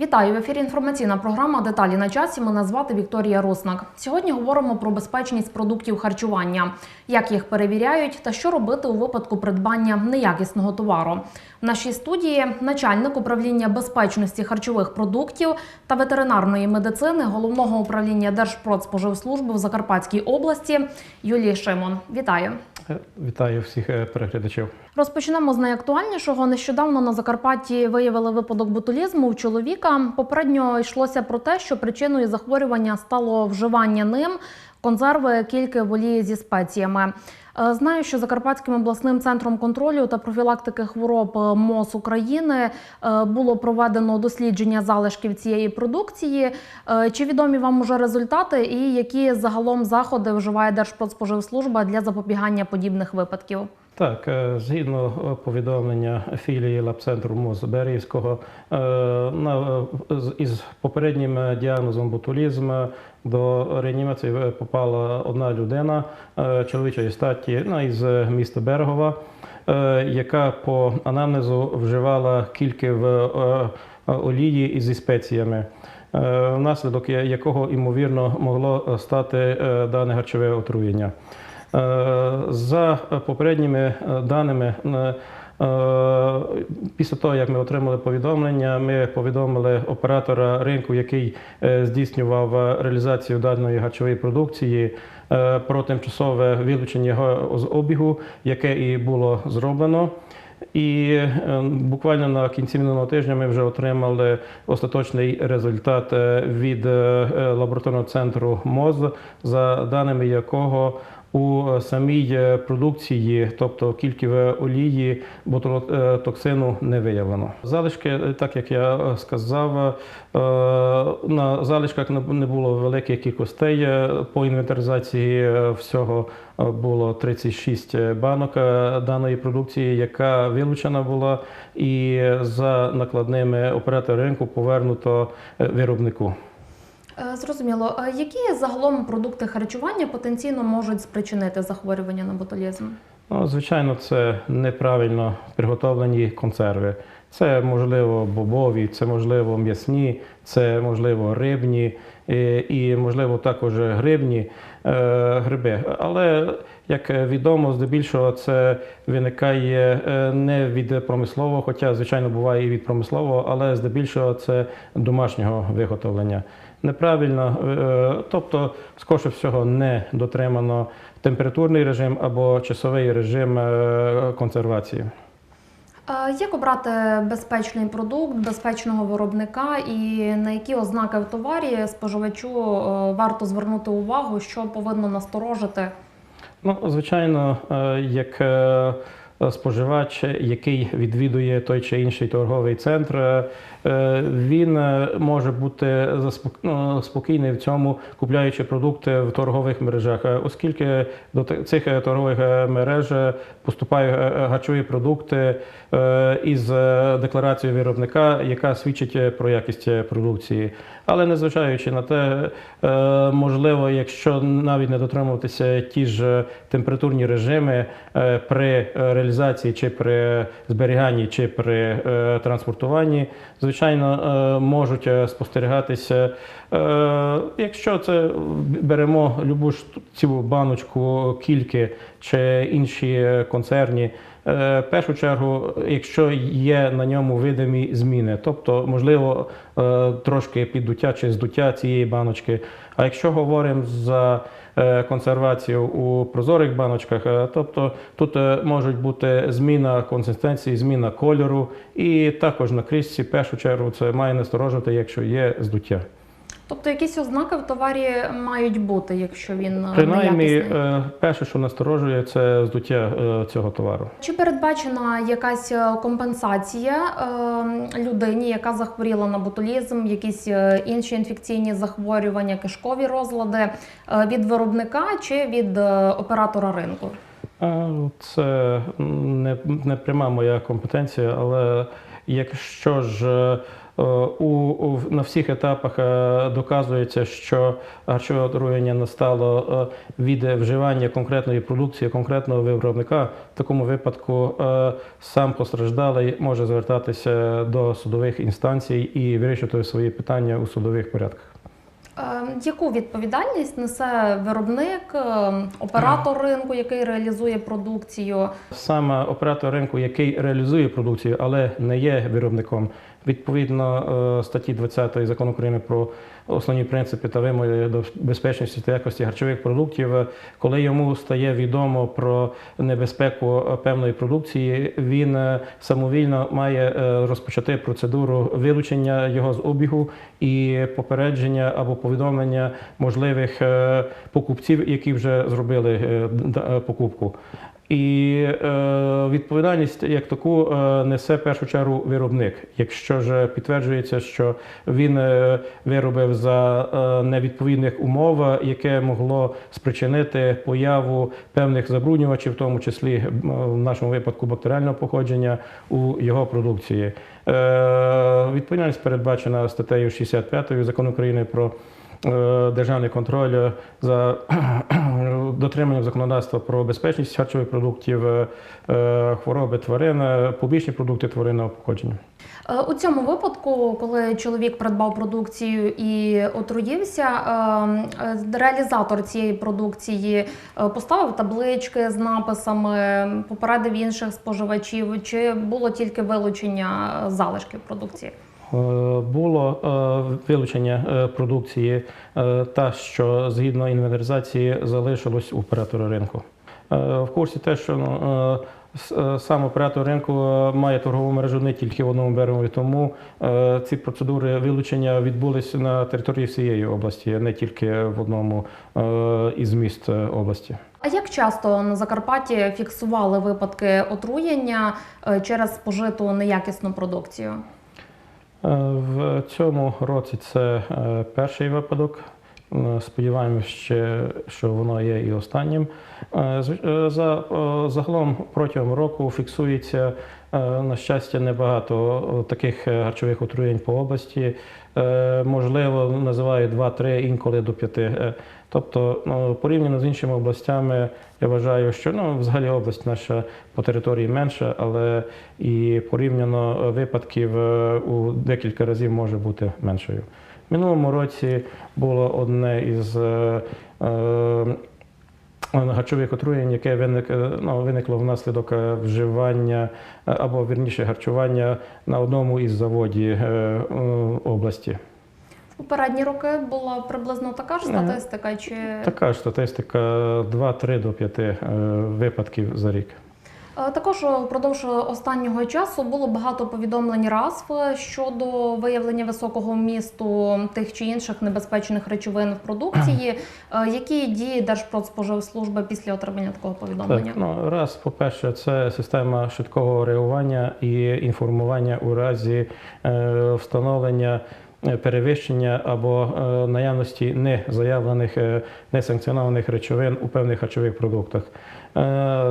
Вітаю в ефірі. Інформаційна програма Деталі на часі. Мене звати Вікторія Роснак. Сьогодні говоримо про безпечність продуктів харчування, як їх перевіряють та що робити у випадку придбання неякісного товару. В нашій студії начальник управління безпечності харчових продуктів та ветеринарної медицини головного управління Держпродспоживслужби в Закарпатській області Юлія Шимон. Вітаю. Е, Вітаю всіх е, переглядачів. Розпочнемо з найактуальнішого. Нещодавно на Закарпатті виявили випадок ботулізму у чоловіка. Попередньо йшлося про те, що причиною захворювання стало вживання ним консерви кілька воліє зі спеціями. Е, Знаю, що Закарпатським обласним центром контролю та профілактики хвороб е, МОЗ України е, було проведено дослідження залишків цієї продукції. Чи відомі вам уже результати, і які загалом заходи вживає Держпродспоживслужба для запобігання подібних випадків? Так, е, згідно е, повідомлення філії лабцентру МОЗ Берівського, е, з- із попереднім е, діагнозом ботулізм е, до реанімації е, попала одна людина е, чоловічої статі ну, із е, міста Берегова, е, яка по анамнезу вживала кілька в е, е, олії зі спеціями. е, Внаслідок якого ймовірно могло стати е, дане харчове отруєння. Е, За попередніми е, даними, е, після того, як ми отримали повідомлення, ми повідомили оператора ринку, який здійснював реалізацію даної харчової продукції про тимчасове вилучення його з обігу, яке і було зроблено. І буквально на кінці минулого тижня ми вже отримали остаточний результат від лабораторного центру МОЗ, за даними якого у самій е, продукції, тобто кільки в олії, ботулотоксину не виявлено. Залишки, е, так як я е, сказав, е, на залишках не було великих кількостей. Е, По інвентаризації е, всього е, було 36 банок е, даної продукції, яка вилучена була, і за накладними оператора ринку повернуто е, виробнику. Е, Зрозуміло. Які загалом продукти харчування потенційно можуть спричинити захворювання на ботулізм? Ну, звичайно, це неправильно приготовлені консерви. Це можливо бобові, це можливо м'ясні, це можливо рибні е, і, можливо, також грибні е, гриби. Але як відомо, здебільшого це виникає не від промислового, хоча, звичайно, буває і від промислового, але здебільшого це домашнього виготовлення. Неправильно, е, тобто, скорше всього, не дотримано температурний режим або часовий режим е, консервації. Як обрати безпечний продукт, безпечного виробника і на які ознаки в товарі споживачу е, варто звернути увагу, що повинно насторожити? Ну, звичайно, як споживач, який відвідує той чи інший торговий центр, він е, може бути ну, спокійний в цьому, купляючи продукти в торгових мережах, е, оскільки до цих е, торгових е, мереж е, поступають е, е, харчові продукти е, із е, декларацією виробника, яка свідчить е, про якість е, продукції. Але незважаючи на те, е, можливо, якщо навіть не дотримуватися ті ж температурні режими е, при е, реалізації чи при зберіганні, чи при е, транспортуванні, звичайно, е, можуть е, спостерігатися. Е, Якщо це беремо любу ж цю баночку, кільки чи інші концерні. Е, В першу чергу, якщо є на ньому видимі зміни, тобто, можливо, е, трошки піддуття чи здуття цієї баночки. А якщо говоримо за е, консервацію у прозорих баночках, тобто тут можуть бути зміна консистенції, зміна кольору, і також на кришці, в першу чергу, це має насторожити, якщо є здуття. Тобто якісь ознаки в товарі мають бути, якщо він е, Принаймні, е, перше, що насторожує, це здуття е, цього товару. Чи передбачена якась компенсація людині, яка захворіла на ботулізм, якісь інші інфекційні захворювання, кишкові розлади від виробника чи від оператора ринку? Це не, не пряма моя компетенція, але якщо ж у, у- на всіх етапах е, доказується, що харчове отруєння настало е, від вживання конкретної продукції конкретного виробника. В такому випадку е, сам постраждалий може звертатися до судових інстанцій і вирішити свої питання у судових порядках. Е, Яку відповідальність несе виробник, е, оператор ринку, який реалізує продукцію? Саме оператор ринку, який реалізує продукцію, але не є виробником, відповідно е, статті 20 закону України про основні принципи та вимоги до безпечності та якості харчових продуктів, коли йому стає відомо про небезпеку е, певної продукції, він е, самовільно має розпочати процедуру вилучення його з обігу і попередження або повідомлення можливих покупців, які вже зробили покупку. І е, відповідальність як таку е, несе в першу чергу виробник. Якщо ж підтверджується, що він е, виробив за е, невідповідних умов, яке могло спричинити появу певних забруднювачів, в тому числі в нашому випадку бактеріального походження у його продукції. Е, відповідальність передбачена статтею 65 закону України про державний контроль за дотриманням законодавства про безпечність харчових продуктів, е, е, хвороби тварин, е, побічні продукти тваринного походження. Е, У цьому випадку, коли чоловік придбав продукцію і отруївся, е, е, реалізатор цієї продукції е, поставив таблички з написами, попередив інших споживачів, чи було тільки вилучення е, залишків продукції? Е, Було е, вилучення е, продукції, та що згідно інвентаризації залишилось у оператора ринку. В курсі те, що ну, сам оператор ринку має торгову мережу не тільки в одному берегові, тому ці процедури вилучення відбулися на території всієї області, не тільки в одному із міст області. А як часто на Закарпатті фіксували випадки отруєння через спожиту неякісну продукцію? Е, В цьому році це е, перший випадок. Сподіваємося, що воно є і останнім. Е, За, загалом протягом року фіксується, на щастя, небагато е, таких е, харчових отруєнь по області. Е, Можливо, називають 2-3, інколи до 5. Е, Тобто, ну, порівняно з іншими областями, я вважаю, що ну, взагалі область наша по території менша, але і порівняно е, випадків е, у декілька разів може бути меншою. Минулому році було одне із е, е, харчових отруєнь, яке виник, е, ну, виникло внаслідок е, вживання е, або вірніше харчування на одному із заводів області. Попередні роки була приблизно така ж статистика, чи Така ж статистика 2-3 до 5 е, випадків за рік. Е, Також впродовж останнього часу було багато повідомлень РАСФ щодо виявлення високого вмісту тих чи інших небезпечних речовин в продукції. Е, Які дії Держпродспоживслужби після отримання такого повідомлення? Так, ну, раз, по-перше, це система швидкого реагування і інформування у разі е, встановлення. Е, Перевищення або е, наявності незаявлених, е, несанкціонованих речовин у певних харчових продуктах.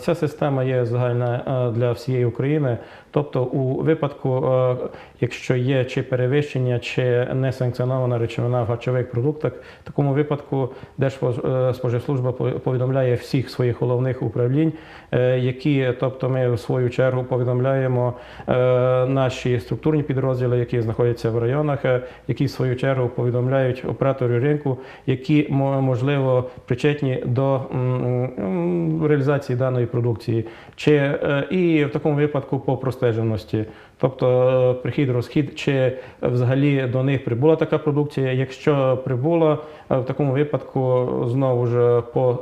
Ця система є загальна для всієї України. Тобто, у випадку, е, якщо є чи перевищення, чи несанкціонована речовина в харчових продуктах, в такому випадку Держспоживслужба повідомляє всіх своїх головних управлінь, е, які, тобто, ми в свою чергу повідомляємо е, наші структурні підрозділи, які знаходяться в районах, е, які в свою чергу повідомляють операторів ринку, які можливо причетні до реалізації даної продукції, чи е, і в такому випадку по простеженості. Тобто е, прихід, розхід, чи взагалі до них прибула така продукція. Якщо прибула, е, в такому випадку знову ж по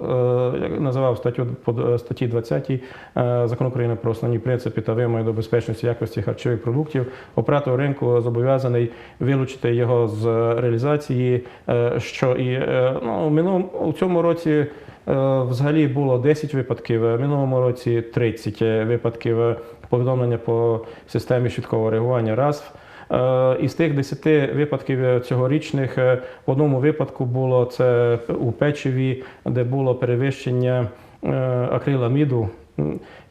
е, називав статтю по статті 20 е, закону України про основні принципи та вимоги до безпечності якості харчових продуктів, оператор ринку зобов'язаний вилучити його з реалізації. Що і ну, минулому у цьому році. Взагалі було 10 випадків, в минулому році 30 випадків повідомлення по системі швидкого реагування РАСФ. Е, Із тих 10 випадків е, цьогорічних е, в одному випадку було це у печиві, де було перевищення акриламіду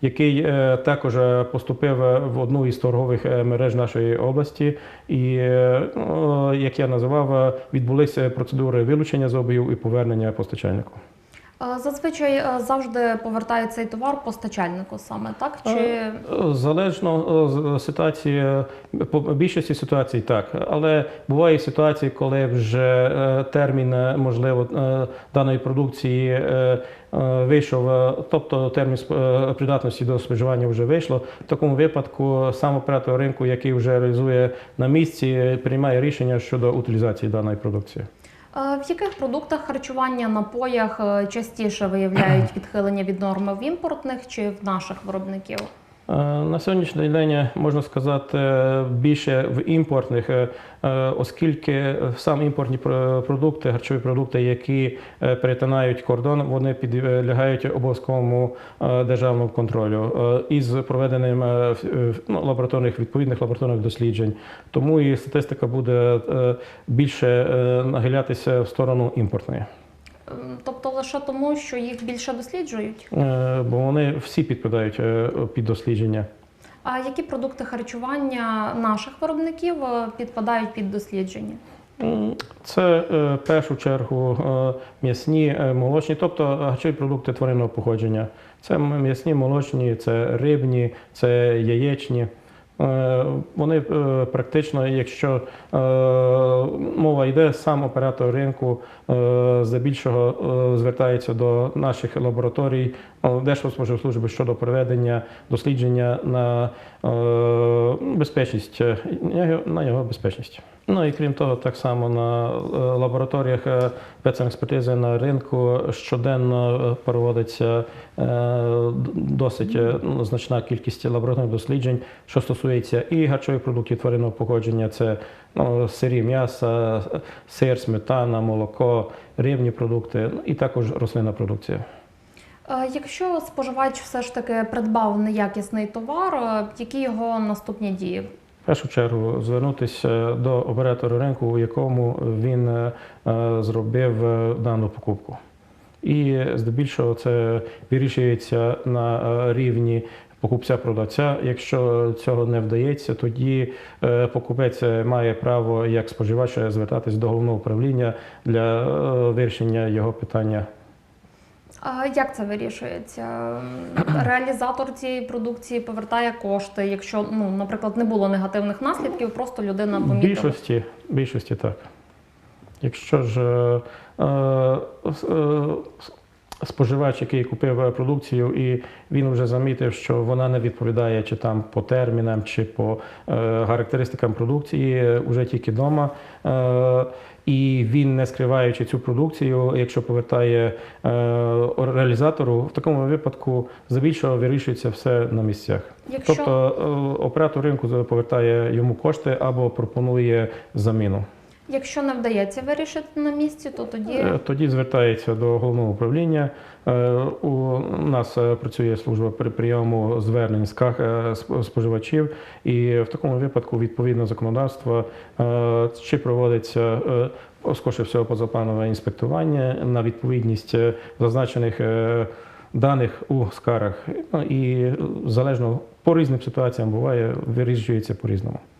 який також поступив в одну із торгових мереж нашої області. І, ну, як я називав, відбулися процедури вилучення з обігу і повернення постачальнику. Е, Зазвичай е, завжди повертає цей товар постачальнику саме, так? Чи Е, Залежно е, з ситуації, по більшості ситуацій так, але бувають ситуації, коли вже термін можливо даної продукції вийшов, тобто термін придатності до споживання вже вийшло. В такому випадку сам оператор ринку, який вже реалізує на місці, приймає рішення щодо утилізації даної продукції. Е, в яких продуктах харчування, напоях е, частіше виявляють відхилення від норми в імпортних чи в наших виробників? Е, На сьогоднішній день можна сказати більше в імпортних, е, е, оскільки сам імпортні про- продукти, харчові продукти, які е, перетинають кордон, вони підлягають обов'язковому е, державному контролю е, із проведенням е, е, ну, лабораторних відповідних лабораторних досліджень. Тому і статистика буде е, більше е, нахилятися в сторону імпортної. Ем, Тобто лише тому, що їх більше досліджують? Е, Бо вони всі підпадають е, під дослідження. А які продукти харчування наших виробників е, підпадають під дослідження? Це в першу чергу м'ясні, молочні, тобто харчові продукти тваринного походження. Це м'ясні, молочні, це рибні, це яєчні. Е, Вони е, практично, якщо е, мова йде, сам оператор ринку здебільшого звертається до наших лабораторій Держпродспоживслужби щодо проведення дослідження на безпечність, на його безпечність. Ну і крім того, так само на е, лабораторіях е, спецекспертизи на ринку щоденно е, проводиться досить ну, значна кількість лабораторних досліджень, що стосується і харчових продуктів тваринного походження, це ну, сирі м'яса, сир, сметана, молоко, рибні продукти, ну, і також рослинна продукція. Якщо споживач все ж таки придбав неякісний товар, які його наступні дії? Першу чергу звернутися до оператора ринку, у якому він е, зробив е, дану покупку. І здебільшого це вирішується на е, рівні покупця-продавця. Якщо цього не вдається, тоді покупець має право як споживач звертатись до головного управління для вирішення його питання. А Як це вирішується? Ем, Реалізатор цієї продукції повертає кошти, якщо, ну, наприклад, не було негативних наслідків, просто людина В помітила. більшості, більшості так. Якщо ж е, е, е, споживач, який купив е, продукцію, і він вже замітив, що вона не відповідає чи там по термінам, чи по е, характеристикам продукції, е, вже тільки вдома. Е, і він, не скриваючи цю продукцію, якщо повертає е, реалізатору, в такому випадку здебільшого вирішується все на місцях. Якщо Тобто е, оператор ринку повертає йому кошти або пропонує заміну. Якщо не вдається вирішити на місці, то тоді Е, Тоді звертається до головного управління. Е, У нас е, працює служба при прийому звернень скарг е, споживачів, і в такому випадку відповідно законодавство чи проводиться скорше всього позапланове інспектування на відповідність зазначених даних у скарах. Ну, І залежно по різним ситуаціям буває, вирішується по-різному. А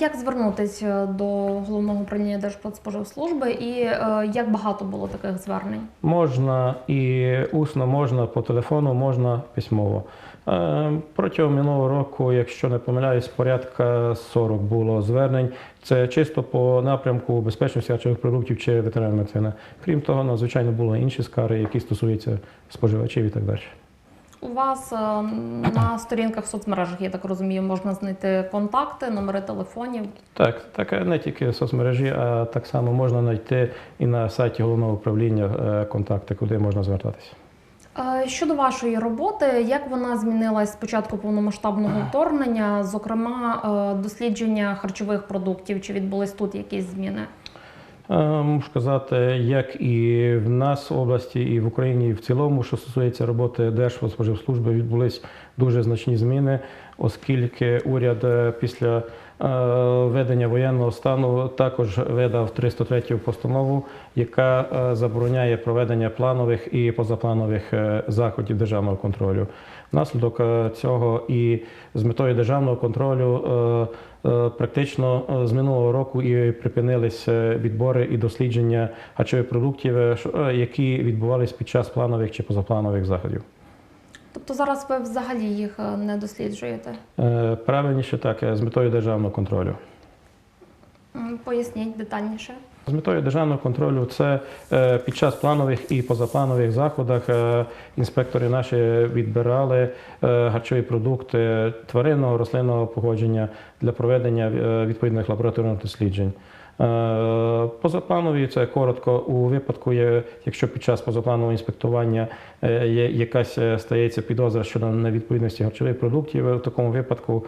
як звернутися до головного управління Держпродспоживслужби і е, як багато було таких звернень? Можна і усно, можна по телефону, можна письмово. Е, Протягом минулого року, якщо не помиляюсь, порядка 40 було звернень. Це чисто по напрямку безпечності харчових продуктів чи ветеринарної медицини. Крім того, надзвичайно були інші скари, які стосуються споживачів і так далі. У вас е, на сторінках в соцмережах, я так розумію, можна знайти контакти, номери телефонів. Так, так не тільки соцмережі, а так само можна знайти і на сайті головного управління е, контакти, куди можна звертатися. Е, Щодо вашої роботи, як вона змінилась з початку повномасштабного вторгнення, зокрема е, дослідження харчових продуктів, чи відбулись тут якісь зміни? Е, Можу сказати, як і в нас в області, і в Україні в цілому, що стосується роботи Держпродспоживслужби, відбулись дуже значні зміни, оскільки уряд е, після е, введення воєнного стану також видав 303 постанову, яка е, забороняє проведення планових і позапланових заходів державного контролю. Внаслідок цього і з метою державного контролю практично з минулого року і припинились е, відбори і дослідження харчових продуктів, які відбувались під час планових чи позапланових заходів. Тобто зараз ви взагалі їх е, не досліджуєте? Е, Правильніше так, е, з метою державного контролю. Поясніть детальніше. З метою державного контролю це під час планових і позапланових заходах інспектори наші відбирали харчові продукти тваринного рослинного походження для проведення відповідних лабораторних досліджень. Е, Позапланові це коротко у випадку, якщо під час позапланового інспектування е, є якась е, стається підозра щодо невідповідності харчових продуктів. В такому випадку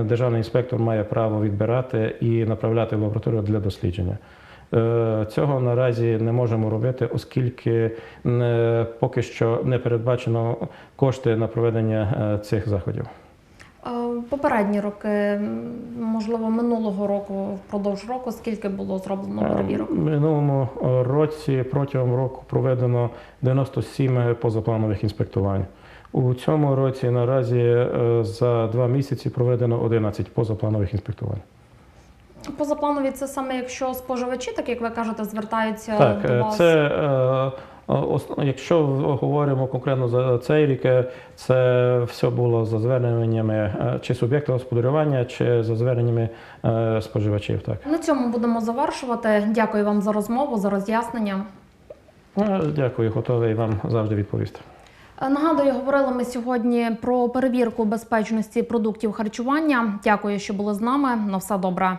державний інспектор має право відбирати і направляти в лабораторію для дослідження. Цього наразі не можемо робити, оскільки поки що не передбачено кошти на проведення цих заходів. Е, Попередні роки, можливо, минулого року, впродовж року, скільки було зроблено перевірок? В минулому році протягом року проведено 97 позапланових інспектувань. У цьому році наразі е, за два місяці проведено 11 позапланових інспектувань. Позапланові це саме якщо споживачі, так як ви кажете, звертаються Так, до е, вас. це е, ос- якщо говоримо конкретно за цей рік, е, це все було за зверненнями е, чи суб'єкта господарювання, чи за зверненнями е, споживачів. Так, На цьому будемо завершувати. Дякую вам за розмову, за роз'яснення. Е, дякую, готовий вам завжди відповісти. Е, Нагадую, говорили ми сьогодні про перевірку безпечності продуктів харчування. Дякую, що були з нами. На все добре.